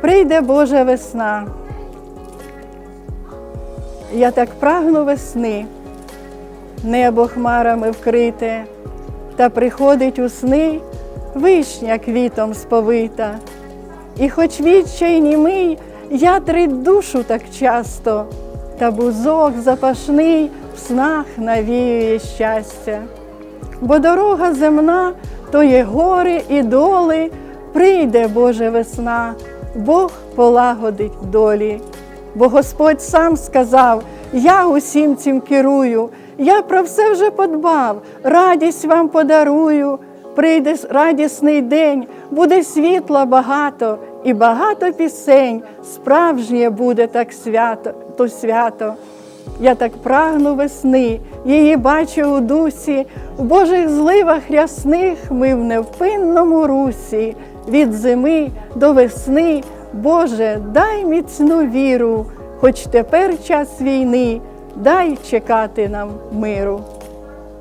прийде Божа весна. Я так прагну весни, небо хмарами вкрите, та приходить у сни вишня квітом сповита. І хоч відчай німий, я трить душу так часто, та бузок запашний в снах навіює щастя. Бо дорога земна то є гори і доли, прийде Боже весна, Бог полагодить долі. Бо Господь сам сказав: Я усім цим керую, я про все вже подбав, радість вам подарую. Прийде радісний день, буде світла багато і багато пісень. Справжнє буде так свято, то свято. Я так прагну весни, її бачу у дусі, в Божих зливах рясних ми в невпинному русі. Від зими до весни, Боже, дай міцну віру, хоч тепер час війни, дай чекати нам миру.